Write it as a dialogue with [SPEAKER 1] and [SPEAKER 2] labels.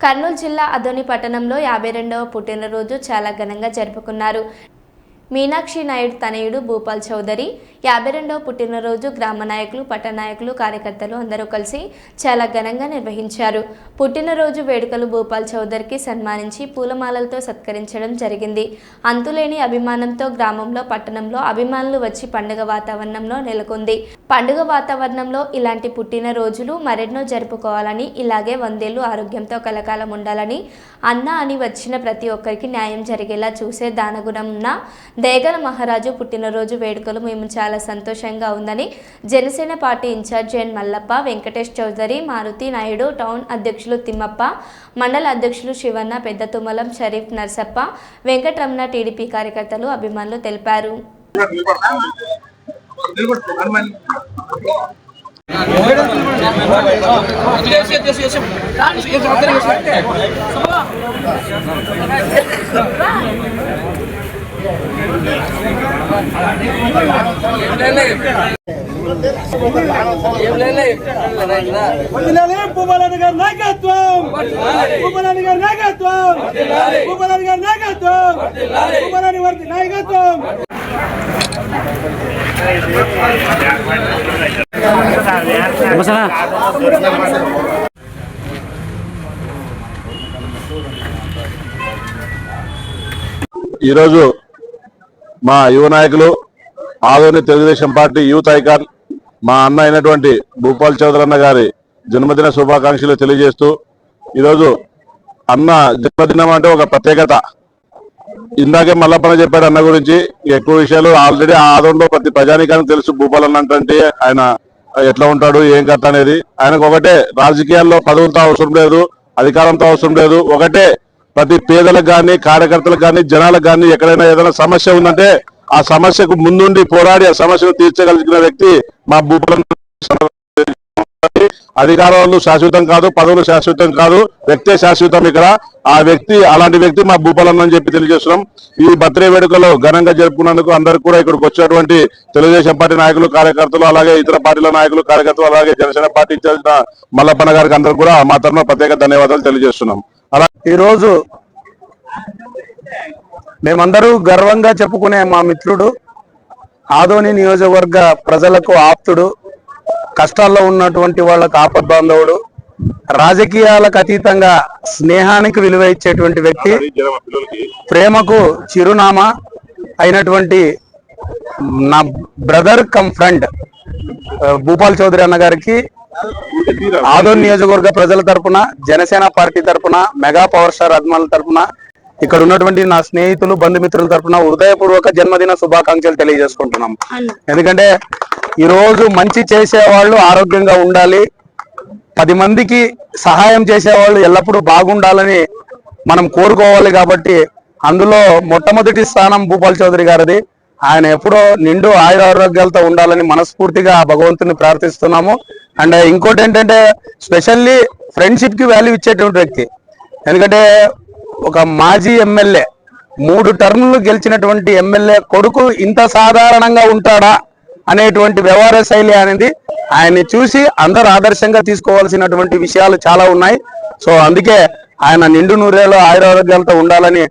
[SPEAKER 1] కర్నూలు జిల్లా అదోని పట్టణంలో యాభై రెండవ పుట్టినరోజు చాలా ఘనంగా జరుపుకున్నారు. మీనాక్షి నాయుడు తనయుడు భూపాల్ చౌదరి. యాభై రెండవ పుట్టినరోజు గ్రామ నాయకులు పట్టణ నాయకులు కార్యకర్తలు అందరూ కలిసి చాలా ఘనంగా నిర్వహించారు. పుట్టినరోజు వేడుకలు భూపాల్ చౌదరికి సన్మానించి పూలమాలలతో సత్కరించడం జరిగింది. అంతులేని అభిమానంతో గ్రామంలో పట్టణంలో అభిమానులు వచ్చి పండుగ వాతావరణంలో నెలకొంది. పండుగ వాతావరణంలో ఇలాంటి పుట్టినరోజులు మరెన్నో జరుపుకోవాలని ఇలాగే వందేళ్ళు ఆరోగ్యంతో కలకాలం ఉండాలని అన్న అని వచ్చిన ప్రతి ఒక్కరికి న్యాయం జరిగేలా చూసే దానగుణం ఉన్న దేగల మహారాజు పుట్టినరోజు వేడుకలు మేము చాలా సంతోషంగా ఉందని Janasena party in charge N Mallappa Venkatesh Chowdary Maruti Naidu town అధ్యక్షులు తిమ్మప్ప మండల అధ్యక్షులు శివన్న పెద్ద తుమ్మలం షరీఫ్ నర్సప్ప వెంకటరమణ టీడీపీ కార్యకర్తలు అభిమానులు తెలిపారు.
[SPEAKER 2] వందనాలే గారి నాయకత్వం భూపాలని గారి నాయకత్వం భూపాలని గారి నాయకత్వం భూపాలని వారి నాయకత్వం
[SPEAKER 3] ఈరోజు మా యువ నాయకులు Adoni Telugu Desam party youth icon మా అన్న అయినటువంటి భూపాల్ చౌదరన్న అన్న గారి జన్మదిన శుభాకాంక్షలు తెలియజేస్తూ ఈరోజు అన్న జన్మదినం అంటే ఒక ప్రత్యేకత. ఇందాకే మల్లప్పన చెప్పాడు అన్న గురించి ఎక్కువ విషయాలు ఆల్రెడీ ఆదోన్లో ప్రతి ప్రజానికానికి తెలుసు భూపాల్ అన్న అంటే ఆయన ఎట్లా ఉంటాడు ఏం కథ అనేది. ఆయనకు ఒకటే రాజకీయాల్లో పదవులతో అవసరం లేదు అధికారంతో అవసరం లేదు ఒకటే ప్రతి పేదలకు కానీ కార్యకర్తలకు కానీ జనాలకు కానీ ఎక్కడైనా ఏదైనా సమస్య ఉందంటే ఆ సమస్యకు ముందుండి పోరాడి ఆ సమస్యను తీర్చగలిగిన వ్యక్తి మా భూపాల అధికారాలు శాశ్వతం కాదు పదవులు శాశ్వతం కాదు వ్యక్తే శాశ్వతం ఇక్కడ. ఆ వ్యక్తి అలాంటి వ్యక్తి మా భూపాలన్న అని చెప్పి తెలియజేస్తున్నాం. ఈ బర్త్డే వేడుకలో ఘనంగా జరుపుకున్నందుకు అందరు కూడా ఇక్కడికి వచ్చినటువంటి తెలుగుదేశం పార్టీ నాయకులు కార్యకర్తలు అలాగే ఇతర పార్టీల నాయకులు కార్యకర్తలు అలాగే జనసేన పార్టీ ఇచ్చిన మల్లప్పన్న గారికి అందరు కూడా మా తరఫున ప్రత్యేక ధన్యవాదాలు తెలియజేస్తున్నాం. అలా
[SPEAKER 2] ఈరోజు మేమందరూ గర్వంగా చెప్పుకునే మా మిత్రుడు ఆదోని నియోజకవర్గ ప్రజలకు ఆప్తుడు కష్టాల్లో ఉన్నటువంటి వాళ్ళకు ఆపద్బాంధవుడు రాజకీయాలకు అతీతంగా స్నేహానికి విలువ ఇచ్చేటువంటి వ్యక్తి ప్రేమకు చిరునామా అయినటువంటి నా brother cum friend Bhupal Chowdary అన్న గారికి ఆదోన్ నియోజకవర్గ ప్రజల తరపున జనసేన పార్టీ తరపున మెగా పవర్ స్టార్ అభిమానుల తరపున ఇక్కడ ఉన్నటువంటి నా స్నేహితులు బంధుమిత్రుల తరపున హృదయపూర్వక జన్మదిన శుభాకాంక్షలు తెలియజేసుకుంటున్నాం. ఎందుకంటే ఈ రోజు మంచి చేసే వాళ్ళు ఆరోగ్యంగా ఉండాలి పది మందికి సహాయం చేసేవాళ్ళు ఎల్లప్పుడూ బాగుండాలని మనం కోరుకోవాలి కాబట్టి అందులో మొట్టమొదటి స్థానం భూపాల్ చౌదరి గారిది. ఆయన ఎప్పుడో నిండు ఆయుర ఆరోగ్యాలతో ఉండాలని మనస్ఫూర్తిగా భగవంతుని ప్రార్థిస్తున్నాము. అండ్ ఇంకోటి ఏంటంటే స్పెషల్లీ ఫ్రెండ్షిప్కి వాల్యూ ఇచ్చేటువంటి వ్యక్తి. ఎందుకంటే ఒక మాజీ ఎమ్మెల్యే మూడు టర్ములు గెలిచినటువంటి ఎమ్మెల్యే కొడుకు ఇంత సాధారణంగా ఉంటాడా అనేటువంటి వ్యవహార శైలి అనేది ఆయన్ని చూసి అందరు ఆదర్శంగా తీసుకోవాల్సినటువంటి విషయాలు చాలా ఉన్నాయి. సో అందుకే ఆయన నిండు నూరేలో ఆయురారోగ్యాలతో ఉండాలని